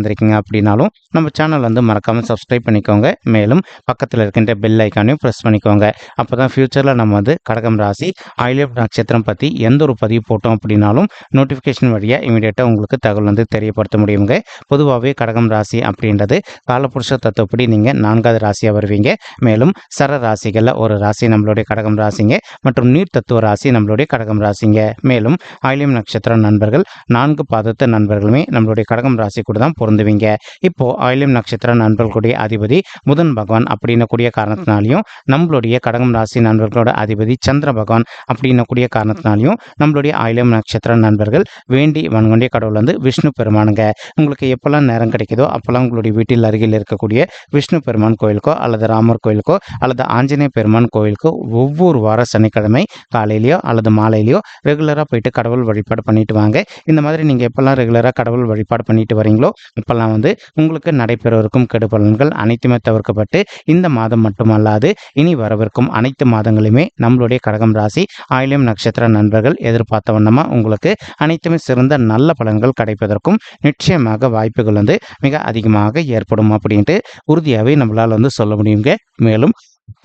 தந்திருக்கீங்க அப்படின்னாலும் நம்ம சேனல் வந்து மறக்காமல் சப்ஸ்கிரைப் பண்ணிக்கோங்க. மேலும் பக்கத்தில் இருக்கின்ற பெல் ஐக்கானையும் ப்ரெஸ் பண்ணிக்கோங்க. அப்போ தான் ஃப்யூச்சரில் நம்ம வந்து கடகம் ராசி ஆயிலியம் நட்சத்திரம் பற்றி எந்த ஒரு பதிவு போட்டோம் அப்படின்னாலும் நோட்டிஃபிகேஷன் வழியாக இமீடியட்டாக உங்களுக்கு தகவல் வந்து தெரியப்படுத்த முடியுங்க. பொதுவாகவே கடகம் ராசி அப்படின்றது காலப்புருஷ தத்துவப்படி நீங்கள் நான்காவது ராசியாக வருவீங்க. மேலும் சர ராசிகளில் ஒரு ராசி நம்மளுடைய கடகம் ராசிங்க மற்றும் நீர் தத்துவ ராசி நம்மளுடைய கடகம் ராசிங்க. மேலும் ஆயிலியம் நட்சத்திர நண்பர்கள் நான்கு பாதத்து நண்பர்களுமே நம்மளுடைய கடகம் ராசி கூட தான் பொருந்துவீங்க. இப்போ ஆயிலியம் நட்சத்திர நண்பர்களுடைய அதிபதி புதன் பகவான் அப்படின்னக்கூடிய காரணத்தினாலையும் நம்மளுடைய கடகம் ராசி நண்பர்களோட அதிபதி சந்திர பகவான் அப்படின்னக்கூடிய காரணத்தினாலையும் நம்மளுடைய ஆயிலம் நட்சத்திர நண்பர்கள் வேண்டி வன்கொண்டிய கடவுள் வந்து விஷ்ணு பெருமானுங்க. உங்களுக்கு எப்போல்லாம் நேரம் கிடைக்குதோ அப்போல்லாம் உங்களுடைய வீட்டில் அருகில் இருக்கக்கூடிய விஷ்ணு பெருமான் கோயிலுக்கோ அல்லது ராமர் கோயிலுக்கோ அல்லது ஆஞ்சநேய பெருமான் கோயிலுக்கோ ஒவ்வொரு வார சனிக்கிழமை காலையிலையோ அல்லது மாலையிலையோ ரெகுலராக போயிட்டு கடவுள் வழிபாடு பண்ணிட்டு வாங்க. இந்த மாதிரி நீங்கள் எப்போல்லாம் ரெகுலராக கடவுள் வழிபாடு பண்ணிட்டு வரீங்களோ இப்போல்லாம் வந்து உங்களுக்கு நடைபெறவிருக்கும் கெடுபலன்கள் அனைத்துமே தவிர்க்கப்பட்டு இந்த மாதம் மட்டுமல்லாது இனி வரவிருக்கும் அனைத்து மாதங்களுமே நம்மளுடைய கடகம் ராசி ஆயிலியம் நட்சத்திர நண்பர்கள் எதிர்பார்த்த வண்ணமா உங்களுக்கு அனைத்துமே சிறந்த நல்ல பலன்கள் கிடைப்பதற்கும் நிச்சயமாக வாய்ப்புகள் வந்து மிக அதிகமாக ஏற்படும் அப்படின்ட்டு உறுதியாகவே நம்மளால் வந்து சொல்ல முடியுங்க. மேலும்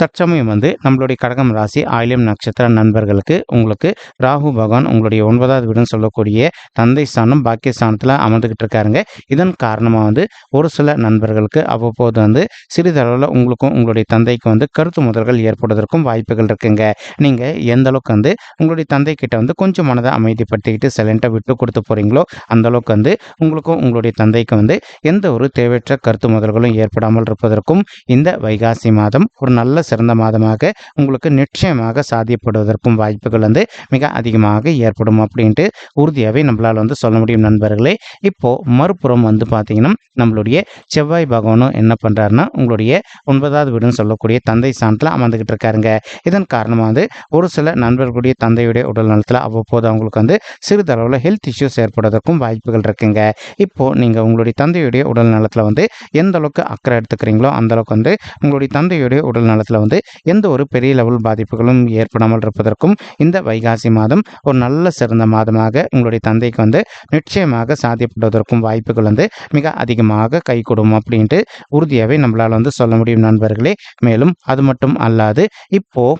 தற்சமயம் வந்து நம்மளுடைய கடகம் ராசி ஆயிலியம் நட்சத்திர நண்பர்களுக்கு உங்களுக்கு ராகு பகவான் உங்களுடைய ஒன்பதாவது வீடுன்னு சொல்லக்கூடிய தந்தை ஸ்தானம் பாக்கிய ஸ்தானத்தில் அமர்ந்துக்கிட்டு இருக்காருங்க. இதன் காரணமாக வந்து ஒரு சில நண்பர்களுக்கு அவ்வப்போது வந்து சிறிதளவில் உங்களுக்கும் உங்களுடைய தந்தைக்கும் வந்து கருத்து முதல்கள் ஏற்படுவதற்கும் வாய்ப்புகள் இருக்குங்க. நீங்கள் எந்த அளவுக்கு வந்து உங்களுடைய தந்தை கிட்ட வந்து கொஞ்சம் மனதை அமைதிப்படுத்திக்கிட்டு சைலண்ட்டாக விட்டு கொடுத்து போகிறீங்களோ அந்த அளவுக்கு வந்து உங்களுக்கும் உங்களுடைய தந்தைக்கு வந்து எந்த ஒரு தேவையற்ற கருத்து முதல்களும் ஏற்படாமல் இருப்பதற்கும் இந்த வைகாசி மாதம் ஒரு நல்ல சிறந்த மாதமாக உங்களுக்கு நிச்சயமாக சாதியப்படுவதற்கும் வாய்ப்புகள் வந்து மிக அதிகமாக ஏற்படும் அப்படின்ட்டு உறுதியாகவே நம்மளால் வந்து சொல்ல முடியும் நண்பர்களே. இப்போ மறுபுறம் வந்து பார்த்தீங்கன்னா நம்மளுடைய செவ்வாய் பகவானும் என்ன பண்ணுறாருன்னா உங்களுடைய ஒன்பதாவது வீடுன்னு சொல்லக்கூடிய தந்தை சாணத்தில் அமர்ந்துக்கிட்டு இருக்காருங்க. இதன் காரணமாக வந்து ஒரு சில நண்பர்களுடைய தந்தையுடைய உடல் நலத்தில் அவ்வப்போது அவங்களுக்கு வந்து சிறிதளவில் ஹெல்த் இஷ்யூஸ் ஏற்படுவதற்கும் வாய்ப்புகள் இருக்குங்க. இப்போ நீங்கள் உங்களுடைய தந்தையுடைய உடல் நலத்தில் வந்து எந்த அளவுக்கு அக்கறை எடுத்துக்கிறீங்களோ அந்த அளவுக்கு வந்து உங்களுடைய தந்தையுடைய உடல் நலத்தில் வந்து எந்த ஒரு பெரிய லெவல் பாதிப்புகளும் ஏற்படாமல் இருப்பதற்கும் இந்த வைகாசி மாதம் ஒரு நல்ல சிறந்த மாதமாக உங்களுடைய தந்தைக்கு வந்து நிச்சயமாக சாத்தியப்படுவதற்கும் வாய்ப்புகள் வந்து மிக அதிகமாக கைகூடும் அப்படின்ட்டு உறுதியாகவே நம்மளால் வந்து சொல்ல முடியும் நண்பர்களே. மேலும் அது மட்டும் அல்லாது இப்போது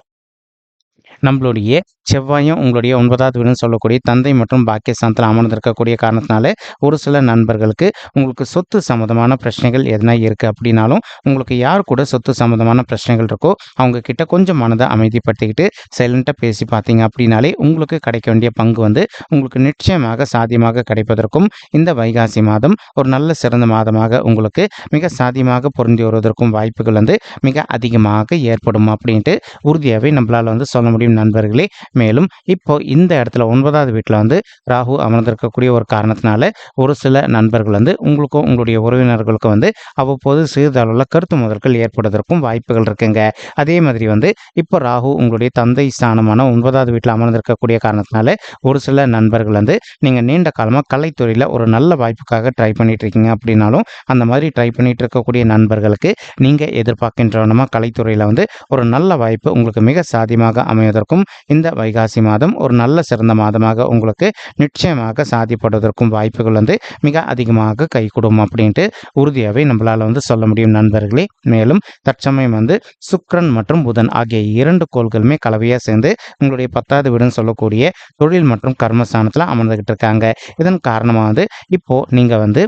நம்மளுடைய செவ்வாயும் உங்களுடைய ஒன்பதாவது வீடுன்னு சொல்லக்கூடிய தந்தை மற்றும் பாக்கியஸ்தானத்தில் அமர்ந்திருக்கக்கூடிய காரணத்தினால ஒரு சில நண்பர்களுக்கு உங்களுக்கு சொத்து சம்மந்தமான பிரச்சனைகள் எதனா இருக்குது அப்படின்னாலும் உங்களுக்கு யார் கூட சொத்து சம்மந்தமான பிரச்சனைகள் இருக்கோ அவங்க கிட்ட கொஞ்சம் மனதை அமைதிப்படுத்திக்கிட்டு சைலண்ட்டாக பேசி பார்த்தீங்க அப்படின்னாலே உங்களுக்கு கிடைக்க வேண்டிய பங்கு வந்து உங்களுக்கு நிச்சயமாக சாத்தியமாக கிடைப்பதற்கும் இந்த வைகாசி மாதம் ஒரு நல்ல சிறந்த மாதமாக உங்களுக்கு மிக சாத்தியமாக பொருந்தி வருவதற்கும் வாய்ப்புகள் வந்து மிக அதிகமாக ஏற்படும் அப்படின்ட்டு உறுதியாகவே நம்மளால் வந்து சொல்ல முடியும். நண்பர்களே மேலும் இப்போ இந்த இடத்துல ஒன்பதாவது வீட்டில் வந்து ராகு அமர்ந்திருக்கக்கூடிய ஒரு காரணத்தினால ஒரு சில நண்பர்கள் வந்து உங்களுக்கும் உங்களுடைய உறவினர்களுக்கும் வந்து அவ்வப்போது சிறிதளவில் கருத்து முதல்கள் ஏற்படுவதற்கும் வாய்ப்புகள் இருக்குங்க. அதே மாதிரி வந்து இப்போ ராகு உங்களுடைய தந்தை ஸ்தானமான ஒன்பதாவது வீட்டில் அமர்ந்திருக்கக்கூடிய காரணத்தினால ஒரு சில நண்பர்கள் வந்து நீங்கள் நீண்ட காலமாக கலைத்துறையில் ஒரு நல்ல வாய்ப்புக்காக ட்ரை பண்ணிட்டு இருக்கீங்க அப்படின்னாலும் அந்த மாதிரி ட்ரை பண்ணிட்டு இருக்கக்கூடிய நண்பர்களுக்கு நீங்கள் எதிர்பார்க்கின்றவனமாக கலைத்துறையில் வந்து ஒரு நல்ல வாய்ப்பு உங்களுக்கு மிக சாத்தியமாக இருக்கும் இந்த வைகாசி மாதம் ஒரு நல்ல சிறந்த மாதமாக உங்களுக்கு நிச்சயமாக சாதிப்படுவதற்கும் வாய்ப்புகள் வந்து மிக அதிகமாக கைகூடும் அப்படின்ட்டு உறுதியாகவே நம்மளால் வந்து சொல்ல முடியும் நண்பர்களே. மேலும் தற்சமயம் வந்து சுக்ரன் மற்றும் புதன் ஆகிய இரண்டு கோள்களுமே கலவையாக சேர்ந்து உங்களுடைய பத்தாவது வீடுன்னு சொல்லக்கூடிய தொழில் மற்றும் கர்மஸ்தானத்தில் அமர்ந்துகிட்டு இருக்காங்க. இதன் காரணமாக வந்து இப்போ நீங்கள் வந்து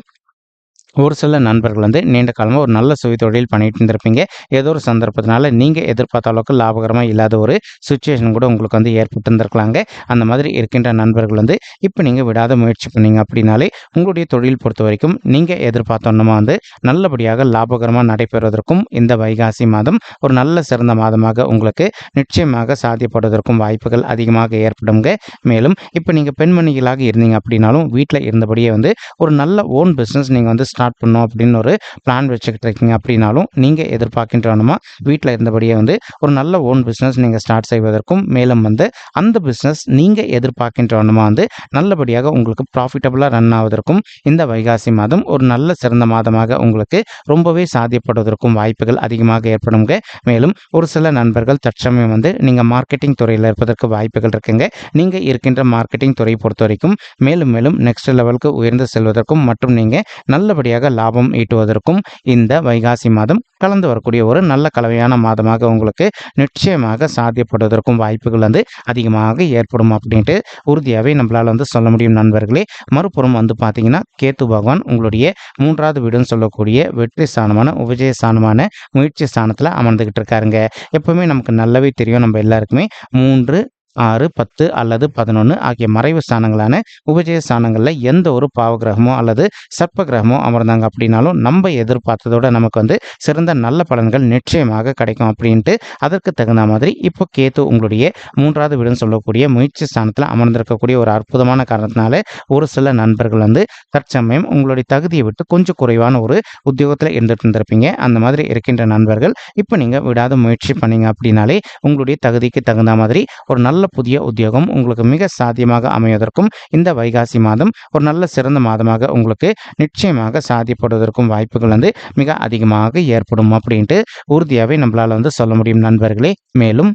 ஒரு சில நண்பர்கள் வந்து நீண்ட காலமாக ஒரு நல்ல சுய தொழில் பண்ணிட்டு இருந்திருப்பீங்க. ஏதோ ஒரு சந்தர்ப்பத்தினால நீங்கள் எதிர்பார்த்த அளவுக்கு லாபகரமாக இல்லாத ஒரு சுச்சுவேஷன் கூட உங்களுக்கு வந்து ஏற்பட்டு இருந்திருக்கலாங்க அந்த மாதிரி இருக்கின்ற நண்பர்கள் வந்து இப்போ நீங்கள் விடாத முயற்சி பண்ணீங்க அப்படின்னாலே உங்களுடைய தொழில் பொறுத்த வரைக்கும் நீங்கள் எதிர்பார்த்தோன்னா வந்து நல்லபடியாக லாபகரமாக நடைபெறுவதற்கும் இந்த வைகாசி மாதம் ஒரு நல்ல சிறந்த மாதமாக உங்களுக்கு நிச்சயமாக சாத்தியப்படுவதற்கும் வாய்ப்புகள் அதிகமாக ஏற்படுங்க மேலும் இப்போ நீங்கள் பெண்மணிகளாக இருந்தீங்க அப்படின்னாலும் வீட்டில் இருந்தபடியே வந்து ஒரு நல்ல ஓன் பிஸ்னஸ் நீங்கள் வந்து ஸ்டார்ட் ஸ்டார்ட் பண்ணும் அப்படின்னு ஒரு பிளான் வச்சுக்கிட்டு இருக்கீங்க அப்படின்னாலும் நீங்கள் எதிர்பார்க்கின்றவனமா வீட்டில் இருந்தபடியே வந்து ஒரு நல்ல ஓன் பிஸ்னஸ் நீங்கள் ஸ்டார்ட் செய்வதற்கும் மேலும் வந்து அந்த பிஸ்னஸ் நீங்கள் எதிர்பார்க்கின்றவனமா வந்து நல்லபடியாக உங்களுக்கு ப்ராஃபிட்டபுளாக ரன் ஆவதற்கும் இந்த வைகாசி மாதம் ஒரு நல்ல சிறந்த மாதமாக உங்களுக்கு ரொம்பவே சாத்தியப்படுவதற்கும் வாய்ப்புகள் அதிகமாக ஏற்படுங்க மேலும் ஒரு சில நண்பர்கள் தற்சமயம் வந்து நீங்கள் மார்க்கெட்டிங் துறையில் இருப்பதற்கு வாய்ப்புகள் இருக்குங்க. நீங்கள் இருக்கின்ற மார்க்கெட்டிங் துறையை பொறுத்த வரைக்கும் மேலும் மேலும் நெக்ஸ்ட் லெவலுக்கு உயர்ந்து செல்வதற்கும் மற்றும் நீங்கள் நல்லபடியாக லாபம் ஈட்டுவதற்கும் இந்த வைகாசி மாதம் கலந்து வரக்கூடிய ஒரு நல்ல கலவையான மாதமாக உங்களுக்கு நிச்சயமாக சாத்தியப்படுவதற்கும் வாய்ப்புகள் வந்து அதிகமாக ஏற்படும் அப்படின்ட்டு உறுதியாகவே நம்மளால் வந்து சொல்ல முடியும் நண்பர்களே. மறுபுறம் வந்து பார்த்தீங்கன்னா கேத்து பகவான் உங்களுடைய மூன்றாவது வீடுன்னு சொல்லக்கூடிய வெற்றி ஸ்தானமான உபஜய ஸ்தானமான முயற்சி ஸ்தானத்தில் அமர்ந்துக்கிட்டு இருக்காருங்க. எப்பவுமே நமக்கு நல்லாவே தெரியும் நம்ம எல்லாருக்குமே. மூன்று ஆறு பத்து அல்லது பதினொன்று ஆகிய மறைவு ஸ்தானங்களான உபஜய ஸ்தானங்களில் எந்த ஒரு பாவகிரகமோ அல்லது சர்ப்ப கிரகமோ அமர்ந்தாங்க அப்படின்னாலும் நம்ம எதிர்பார்த்ததோட நமக்கு வந்து சிறந்த நல்ல பலன்கள் நிச்சயமாக கிடைக்கும் அப்படின்ட்டு அதற்கு தகுந்த மாதிரி இப்போ கேத்து உங்களுடைய மூன்றாவது வீடுன்னு சொல்லக்கூடிய முயற்சி ஸ்தானத்தில் அமர்ந்திருக்கக்கூடிய ஒரு அற்புதமான காரணத்தினால ஒரு சில நண்பர்கள் வந்து தற்சமயம் உங்களுடைய தகுதியை விட்டு கொஞ்சம் குறைவான ஒரு உத்தியோகத்தில் இருந்துட்டு இருந்திருப்பீங்க. அந்த மாதிரி இருக்கின்ற நண்பர்கள் இப்போ நீங்கள் விடாத முயற்சி பண்ணீங்க அப்படின்னாலே உங்களுடைய தகுதிக்கு தகுந்த மாதிரி ஒரு நல்ல புதிய உத்தியோகம் உங்களுக்கு மிக சாத்தியமாக அமைவதற்கும் இந்த வைகாசி மாதம் ஒரு நல்ல சிறந்த மாதமாக உங்களுக்கு நிச்சயமாக சாத்தியப்படுவதற்கும் வாய்ப்புகள் வந்து மிக அதிகமாக ஏற்படும் அப்படின்ட்டு உறுதியாகவே நம்மளால் வந்து சொல்ல முடியும் நண்பர்களே. மேலும்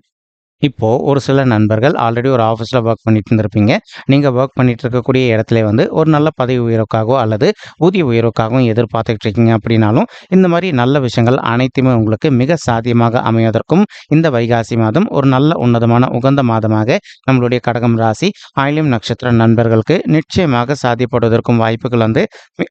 இப்போது ஒரு சில நண்பர்கள் ஆல்ரெடி ஒரு ஆஃபீஸில் ஒர்க் பண்ணிட்டு இருந்திருப்பீங்க. நீங்கள் ஒர்க் பண்ணிட்டு இருக்கக்கூடிய இடத்துல வந்து ஒரு நல்ல பதவி உயர்வுக்காகவோ அல்லது ஊதிய உயர்வுக்காகவும் எதிர்பார்த்துக்கிட்டு இருக்கீங்க அப்படின்னாலும் இந்த மாதிரி நல்ல விஷயங்கள் அனைத்துமே உங்களுக்கு மிக சாத்தியமாக அமைவதற்கும் இந்த வைகாசி மாதம் ஒரு நல்ல உன்னதமான உகந்த மாதமாக நம்மளுடைய கடகம் ராசி ஆயிலியம் நட்சத்திர நண்பர்களுக்கு நிச்சயமாக சாத்தியப்படுவதற்கும் வாய்ப்புகள் வந்து மி-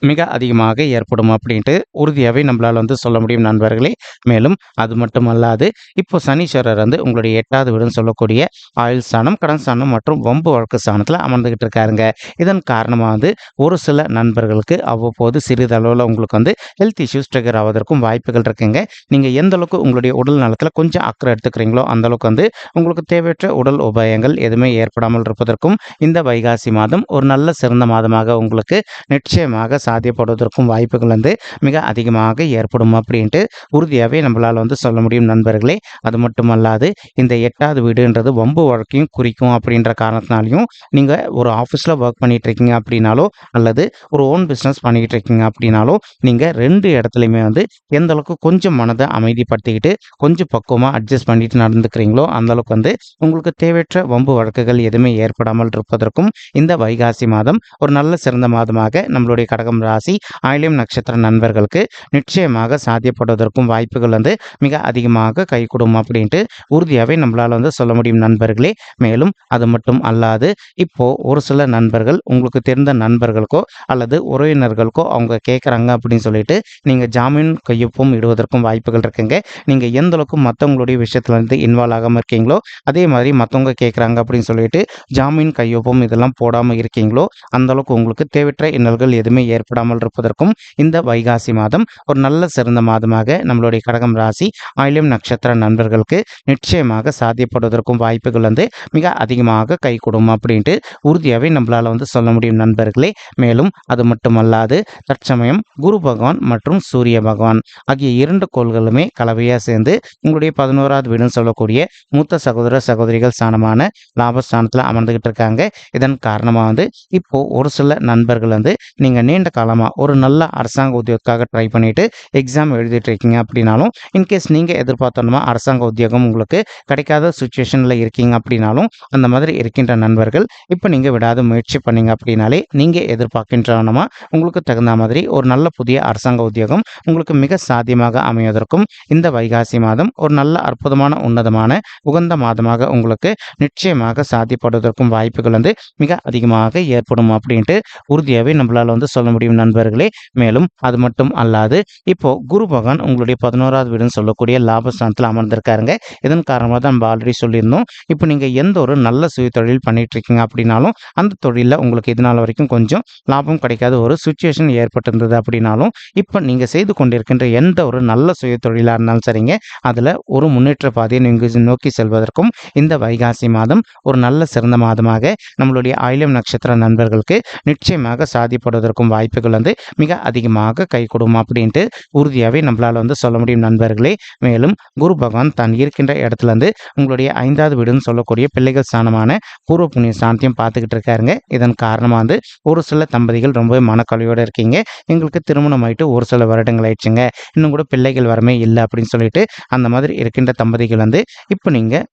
மிக அதிகமாக ஏற்படும் அப்படின்ட்டு உறுதியாகவே நம்மளால் வந்து சொல்ல முடியும் நண்பர்களே. மேலும் அது மட்டுமல்லாது இப்போ சனீஸ்வரர் வந்து உங்களுடைய எட்டாவது வீடுன்னு சொல்லக்கூடிய ஆயுள் ஸ்தானம் கடன் ஸ்தானம் மற்றும் வம்பு வழக்கு ஸ்தானத்தில் அமர்ந்துகிட்டு இருக்காருங்க. இதன் காரணமாக வந்து ஒரு சில நண்பர்களுக்கு அவ்வப்போது சிறிதளவில் உங்களுக்கு வந்து ஹெல்த் இஷ்யூஸ் ட்ரிகர் ஆவதற்கும் வாய்ப்புகள் இருக்குங்க. நீங்கள் எந்த அளவுக்கு உங்களுடைய உடல் நலத்தில் கொஞ்சம் அக்கறை எடுத்துக்கிறீங்களோ அந்த அளவுக்கு வந்து உங்களுக்கு தேவையற்ற உடல் உபாயங்கள் எதுவுமே ஏற்படாமல் இருப்பதற்கும் இந்த வைகாசி மாதம் ஒரு நல்ல சிறந்த மாதமாக உங்களுக்கு நிச்சயமாக சாத்தியப்படுவதற்கும் வாய்ப்புகள் வந்து மிக அதிகமாக ஏற்படும் அப்படின்ட்டு உறுதியாகவே நம்மளால் வந்து சொல்ல முடியும் நண்பர்களே. அது மட்டுமல்லாது இந்த எட்டாவது வீடுன்றது வம்பு வழக்கையும் குறிக்கும் அப்படின்ற காரணத்தினாலையும் நீங்கள் ஒரு ஆஃபீஸில் ஒர்க் பண்ணிட்டு இருக்கீங்க அப்படின்னாலோ அல்லது ஒரு ஓன் பிஸ்னஸ் பண்ணிக்கிட்டு இருக்கீங்க அப்படின்னாலோ நீங்கள் ரெண்டு இடத்துலையுமே வந்து எந்த அளவுக்கு கொஞ்சம் மனதை அமைதிப்படுத்திக்கிட்டு கொஞ்சம் பக்குவமாக அட்ஜஸ்ட் பண்ணிட்டு நடந்துக்கிறீங்களோ அந்த அளவுக்கு வந்து உங்களுக்கு தேவையற்ற வம்பு வழக்குகள் எதுவுமே ஏற்படாமல் இருப்பதற்கும் இந்த வைகாசி மாதம் ஒரு நல்ல சிறந்த மாதமாக நம்மளுடைய கடகம் ராசி ஆயிலியம் நட்சத்திர நண்பர்களுக்கு நிச்சயமாக சாத்தியப்படுவதற்கும் வாய்ப்புகள் வந்து மிக அதிகமாக கைகூடும் அப்படின்ட்டு உறுதியாக உறுதியாகவே நம்மளால் வந்து சொல்ல முடியும் நண்பர்களே. மேலும் அது மட்டும் அல்லாது இப்போது ஒரு சில நண்பர்கள் உங்களுக்கு தெரிந்த நண்பர்களுக்கோ அல்லது உறவினர்களுக்கோ அவங்க கேட்குறாங்க அப்படின்னு சொல்லிட்டு நீங்கள் ஜாமீன் கையொப்பம் இடுவதற்கும் வாய்ப்புகள் இருக்குங்க. நீங்கள் எந்த அளவுக்கு மற்றவங்களுடைய விஷயத்தில் வந்து இன்வால்வ் ஆகாமல் இருக்கீங்களோ அதே மாதிரி மற்றவங்க கேட்குறாங்க அப்படின்னு சொல்லிட்டு ஜாமீன் கையொப்பம் இதெல்லாம் போடாமல் இருக்கீங்களோ அந்த அளவுக்கு உங்களுக்கு தேவையற்ற இன்னல்கள் எதுவுமே ஏற்படாமல் இருப்பதற்கும் இந்த வைகாசி மாதம் ஒரு நல்ல சிறந்த மாதமாக நம்மளுடைய கடகம் ராசி ஆயிலியம் நட்சத்திர நண்பர்களுக்கு நிச்சயமாக சாத்தியப்படுவதற்கும் வாய்ப்புகள் வந்து மிக அதிகமாக கைகூடும் அப்படின்ட்டு உறுதியாகவே நம்மளால் வந்து சொல்ல முடியும் நண்பர்களே. மேலும் அது மட்டுமல்லாது தற்சமயம் குரு பகவான் மற்றும் சூரிய பகவான் ஆகிய இரண்டு கோள்களுமே கலவையாக சேர்ந்து உங்களுடைய பதினோராவது வீடுன்னு சொல்லக்கூடிய மூத்த சகோதர சகோதரிகள் ஸ்தானமான லாபஸ்தானத்தில் அமர்ந்துகிட்டு இருக்காங்க. இதன் காரணமாக வந்து இப்போது ஒரு சில நண்பர்கள் வந்து நீங்கள் நீண்ட காலமாக ஒரு நல்ல அரசாங்க உத்தியோகத்துக்காக ட்ரை பண்ணிட்டு எக்ஸாம் எழுதிட்டு இருக்கீங்க அப்படின்னாலும் இன்கேஸ் நீங்கள் எதிர்பார்த்தோம்னா அரசாங்க உத்தியோகம் உங்களுக்கு கிடைக்காத சுச்சுவேஷனில் இருக்கீங்க அப்படின்னாலும் அந்த மாதிரி இருக்கின்ற நண்பர்கள் இப்போ நீங்கள் விடாத முயற்சி பண்ணீங்க அப்படின்னாலே நீங்கள் எதிர்பார்க்கின்றனமா உங்களுக்கு தகுந்த மாதிரி ஒரு நல்ல புதிய அரசாங்க உத்தியோகம் உங்களுக்கு மிக சாத்தியமாக அமைவதற்கும் இந்த வைகாசி மாதம் ஒரு நல்ல அற்புதமான உன்னதமான உகந்த மாதமாக உங்களுக்கு நிச்சயமாக சாத்தியப்படுவதற்கும் வாய்ப்புகள் வந்து மிக அதிகமாக ஏற்படும் அப்படின்ட்டு உறுதியாகவே நம்மளால் வந்து சொல்ல முடியும் நண்பர்களே. மேலும் அது மட்டும் அல்லாது இப்போ குரு பகவான் உங்களுடைய பதினோராவது வீடுன்னு சொல்லக்கூடிய லாபஸ்தானத்தில் அமர்ந்திருக்காருங்க. இதன் காரணம் மாதிரி தான் நம்ம ஆல்ரெடி சொல்லியிருந்தோம். இப்போ நீங்கள் எந்த ஒரு நல்ல சுய தொழில் பண்ணிட்டு அப்படின்னாலும் அந்த தொழிலில் உங்களுக்கு இது நாள் வரைக்கும் கொஞ்சம் லாபம் கிடைக்காத ஒரு சுச்சுவேஷன் ஏற்பட்டிருந்தது அப்படின்னாலும் இப்போ நீங்கள் செய்து கொண்டிருக்கின்ற எந்த ஒரு நல்ல சுய தொழிலாக இருந்தாலும் சரிங்க அதில் ஒரு முன்னேற்ற பாதையை நீங்கள் நோக்கி செல்வதற்கும் இந்த வைகாசி மாதம் ஒரு நல்ல சிறந்த மாதமாக நம்மளுடைய ஆயிலம் நட்சத்திர நண்பர்களுக்கு நிச்சயமாக சாதிப்படுவதற்கும் வாய்ப்புகள் வந்து மிக அதிகமாக கை கொடுக்கும் அப்படின்ட்டு உறுதியாகவே நம்மளால் வந்து சொல்ல முடியும் நண்பர்களே. மேலும் குரு பகவான் தான் இருக்கின்ற இடத்துல வந்து உங்களுடைய ஐந்தாவது வீடுன்னு சொல்லக்கூடிய பிள்ளைகள் ஸ்தானமான பூர்வ புண்ணிய சாந்தியம் பார்த்துக்கிட்டு இருக்காருங்க. இதன் காரணமாக வந்து ஒரு சில தம்பதிகள் ரொம்பவே மனக்கவலையோடு இருக்கீங்க. எங்களுக்கு திருமணம் ஆயிட்டு ஒரு சில வருடங்கள் ஆயிடுச்சுங்க. இன்னும் கூட பிள்ளைகள் வரமே இல்லை அப்படின்னு சொல்லிட்டு அந்த மாதிரி இருக்கின்ற தம்பதிகள் வந்து இப்போ நீங்கள்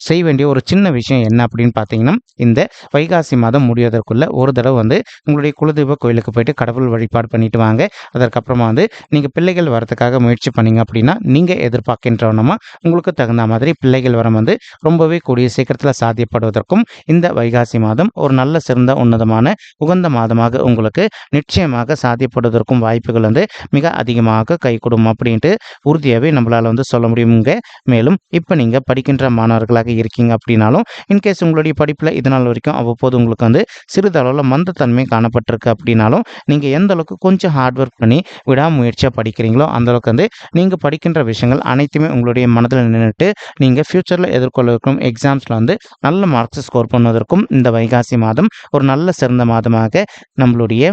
செய்ய வேண்டிய ஒரு சின்ன விஷயம் என்ன அப்படின்னு பார்த்தீங்கன்னா இந்த வைகாசி மாதம் முடிவதற்குள்ள ஒரு தடவை வந்து உங்களுடைய குலதெய்வ கோயிலுக்கு போயிட்டு கடவுள் வழிபாடு பண்ணிட்டு வாங்க. அதற்கப்புறமா வந்து நீங்கள் பிள்ளைகள் வரதுக்காக முயற்சி பண்ணீங்க அப்படின்னா நீங்கள் எதிர்பார்க்கின்றவனமா உங்களுக்கு தகுந்த மாதிரி பிள்ளைகள் வரம் வந்து ரொம்பவே கூடிய சீக்கிரத்தில் சாத்தியப்படுவதற்கும் இந்த வைகாசி மாதம் ஒரு நல்ல சிறந்த உன்னதமான உகந்த மாதமாக உங்களுக்கு நிச்சயமாக சாத்தியப்படுவதற்கும் வாய்ப்புகள் வந்து மிக அதிகமாக கை கொடுக்கும் அப்படின்ட்டு உறுதியாகவே நம்மளால் வந்து சொல்ல முடியுங்க. மேலும் இப்போ நீங்கள் படிக்கின்ற மாணவர்களாக இருக்கீங்க அப்படின்னாலும் இன்கேஸ் உங்களுடைய படிப்பில் இதனால் வரைக்கும் அவ்வப்போது உங்களுக்கு வந்து சிறிதளவில் மந்தத்தன்மை காணப்பட்டிருக்கு அப்படின்னாலும் நீங்கள் எந்த அளவுக்கு கொஞ்சம் ஹார்ட் ஒர்க் பண்ணி விடாமுயற்சியாக படிக்கிறீங்களோ அந்த அளவுக்கு வந்து நீங்கள் படிக்கின்ற விஷயங்கள் அனைத்துமே உங்களுடைய மனதில் நின்றுட்டு நீங்கள் ஃப்யூச்சரில் எதிர்கொள்ள இருக்கும் எக்ஸாம்ஸில் வந்து நல்ல மார்க்ஸ் ஸ்கோர் பண்ணுவதற்கும் இந்த வைகாசி மாதம் ஒரு நல்ல சிறந்த மாதமாக நம்மளுடைய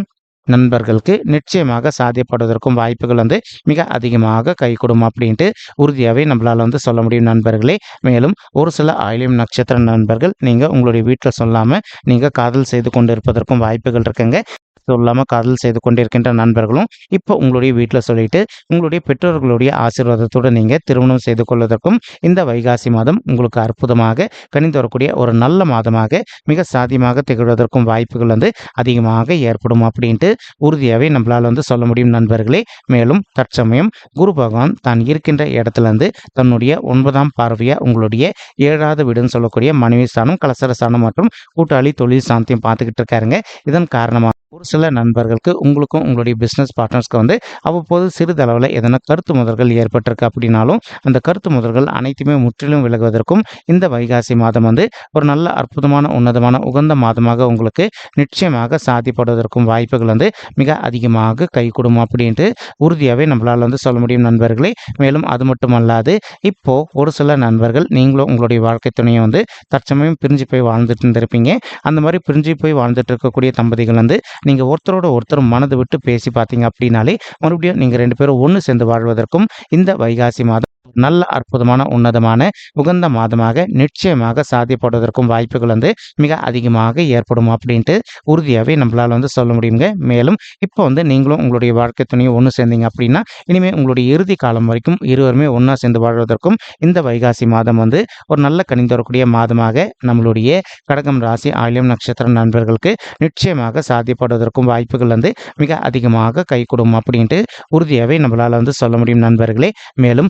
நண்பர்களுக்கு நிச்சயமாக சாத்தியப்படுவதற்கும் வாய்ப்புகள் வந்து மிக அதிகமாக கைகூடும் அப்படின்ட்டு உறுதியாகவே நம்மளால் வந்து சொல்ல முடியும் நண்பர்களே. மேலும் ஒரு சில ஆயிலியம் நட்சத்திர நண்பர்கள் நீங்கள் உங்களுடைய வீட்டில் சொல்லாமல் நீங்கள் காதல் செய்து கொண்டு இருப்பதற்கும் வாய்ப்புகள் இருக்குங்க. சொல்லாமல் காதல் செய்து கொண்டிருக்கின்ற நண்பர்களும் இப்போ உங்களுடைய வீட்டில் சொல்லிட்டு உங்களுடைய பெற்றோர்களுடைய ஆசீர்வாதத்தோடு நீங்கள் திருமணம் செய்து கொள்வதற்கும் இந்த வைகாசி மாதம் உங்களுக்கு அற்புதமாக கணிந்து வரக்கூடிய ஒரு நல்ல மாதமாக மிக சாதியமாக திகழ்வதற்கும் வாய்ப்புகள் வந்து அதிகமாக ஏற்படும் அப்படின்ட்டு உறுதியாகவே நம்மளால் வந்து சொல்ல முடியும் நண்பர்களே. மேலும் தற்சமயம் குரு பகவான் தான் இருக்கின்ற இடத்துலேருந்து தன்னுடைய ஒன்பதாம் பார்வையாக உங்களுடைய ஏழாவது வீடுன்னு சொல்லக்கூடிய மனைவி ஸ்தானம் கலசர ஸ்தானம் மற்றும் கூட்டாளி தொழில் சாந்தியம் பார்த்துக்கிட்டு இருக்காருங்க. இதன் காரணமாக ஒரு சில நண்பர்களுக்கு உங்களுக்கும் உங்களுடைய பிஸ்னஸ் பார்ட்னர்ஸ்க்கு வந்து அவ்வப்போது சிறிதளவில் எதனா கருத்து முதல்கள் ஏற்பட்டிருக்கு அப்படின்னாலும் அந்த கருத்து முதல்கள் அனைத்துமே முற்றிலும் விலகுவதற்கும் இந்த வைகாசி மாதம் வந்து ஒரு நல்ல அற்புதமான உன்னதமான உகந்த மாதமாக உங்களுக்கு நிச்சயமாக சாதிப்படுவதற்கும் வாய்ப்புகள் வந்து மிக அதிகமாக கைகூடும் அப்படின்ட்டு உறுதியாகவே நம்மளால் வந்து சொல்ல முடியும் நண்பர்களே. மேலும் அது மட்டுமல்லாது இப்போது ஒரு சில நண்பர்கள் நீங்களும் உங்களுடைய வாழ்க்கை துணையை வந்து தற்சமயம் பிரிஞ்சு போய் வாழ்ந்துட்டு இருந்திருப்பீங்க. அந்த மாதிரி பிரிஞ்சு போய் வாழ்ந்துட்டு இருக்கக்கூடிய தம்பதிகள் வந்து நீங்கள் ஒருத்தரோட ஒருத்தர் மனதை விட்டு பேசி பார்த்தீங்க அப்படின்னாலே மறுபடியும் நீங்கள் ரெண்டு பேரும் ஒன்று சேர்ந்து வாழ்வதற்கும் இந்த வைகாசி மாதம் நல்ல அற்புதமான உன்னதமான உகந்த மாதமாக நிச்சயமாக சாத்தியப்படுவதற்கும் வாய்ப்புகள் வந்து மிக அதிகமாக ஏற்படும் அப்படின்ட்டு உறுதியாகவே நம்மளால் வந்து சொல்ல முடியுங்க. மேலும் இப்போ வந்து நீங்களும் உங்களுடைய வாழ்க்கை துணையை ஒன்று சேர்ந்தீங்க அப்படின்னா இனிமேல் உங்களுடைய இறுதி காலம் வரைக்கும் இருவருமே ஒன்றா சேர்ந்து வாழ்வதற்கும் இந்த வைகாசி மாதம் வந்து ஒரு நல்ல கணிந்து வரக்கூடிய மாதமாக நம்மளுடைய கடகம் ராசி ஆயிலம் நட்சத்திர நண்பர்களுக்கு நிச்சயமாக சாத்தியப்படுவதற்கும் வாய்ப்புகள் வந்து மிக அதிகமாக கை கொடுக்கும் அப்படின்ட்டு உறுதியாகவே நம்மளால் வந்து சொல்ல முடியும் நண்பர்களே. மேலும்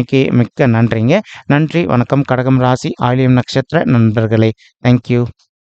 பார்த்தமைக்கு மிக்க நன்றிங்க. நன்றி வணக்கம். கடகம் ராசி ஆயிலியம் நட்சத்திர நண்பர்களே. தேங்க்யூ